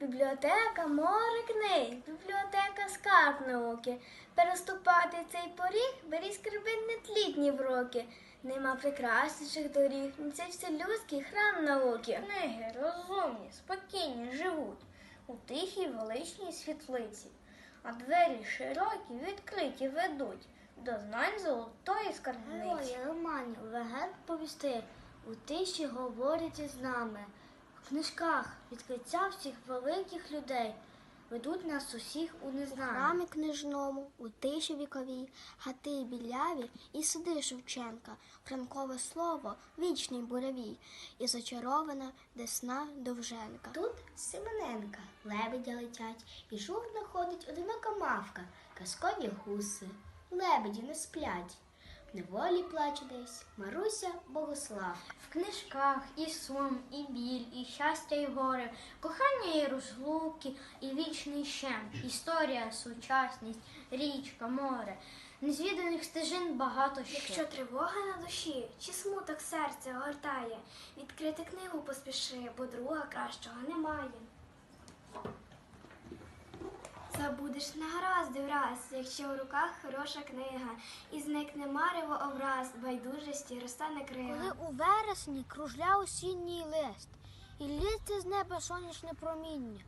Бібліотека море книг, бібліотека скарб науки. Переступати цей поріг, бері скарбин тлітні в роки. Нема прекрасніших доріг, ні цей вселюдський храм науки. Книги розумні, спокійні живуть у тихій величній світлиці, а двері широкі відкриті ведуть до знань золотої скарбниці. Герої романів, легенд повісти, у тиші говорять із нами. В книжках відкриття всіх великих людей ведуть нас усіх у У храмі книжному, у тиші віковій, гати біляві, і сиди Шевченка, франкове слово, вічний буревій, і зачарована десна довженка. Тут Семененка, лебедя летять, і журно ходить одинока мавка, казкові гуси, лебеді не сплять. Неволі плаче десь Маруся Богославка. В книжках і сум, і біль, і щастя, і горе, кохання і розлуки, і вічний щем, історія, сучасність, річка, море. Незвіданих стежин багато ще. Якщо тривога на душі чи смуток серця огортає, відкрити книгу поспіши, бо друга кращого немає. Забудеш негаразди враз, якщо в руках хороша книга, і зникне марево образ, байдужості розтане крига. Коли у вересні кружля осінній лист, і літься з неба сонячне проміння,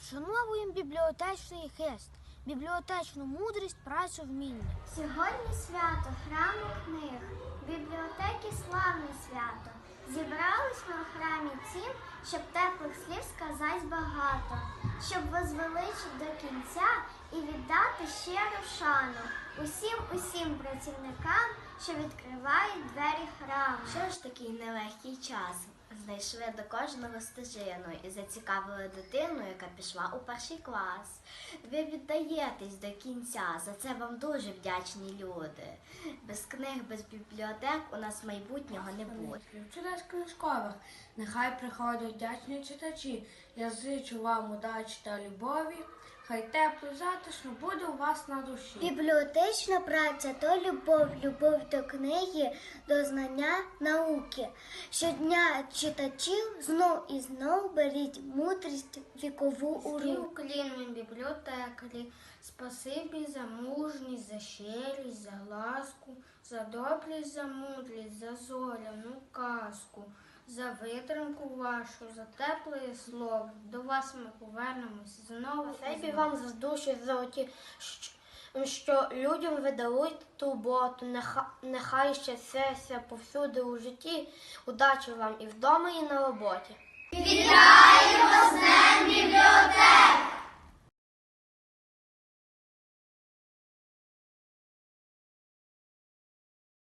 вшановуємо бібліотечний хист, бібліотечну мудрість, працю вміння. Сьогодні свято храму книг, бібліотеки славне свято. Зібрались ми в храмі тім, щоб теплих слів сказать багато, щоб возвеличить до кінця і віддати щиру шану усім усім працівникам, що відкривають двері храму. Що ж такий нелегкий час? Знайшли до кожного стежину і зацікавили дитину, яка пішла у перший клас. Ви віддаєтесь до кінця. За це вам дуже вдячні люди. Без книг, без бібліотек у нас майбутнього не буде. Через книжкових. Нехай приходять вдячні читачі. Я зичу вам удачі та любові. Хай тепло затишно буде у вас на душі. Бібліотечна праця то любов, любов до книги, до знання науки. Щодня читачів знов і знов беріть мудрість вікову у руки. Бібліотекарі, спасибі за мужність, за щирість, за ласку, за доблість, за мудрість, за зоряну казку, за витримку вашу, за тепле слово. До вас ми повернемось знову. Спасибі вам за душі золоті, що- що людям видають турботу. Нехай, нехай щастя повсюди у житті. Удачі вам і вдома, і на роботі. Вітаємо з Днем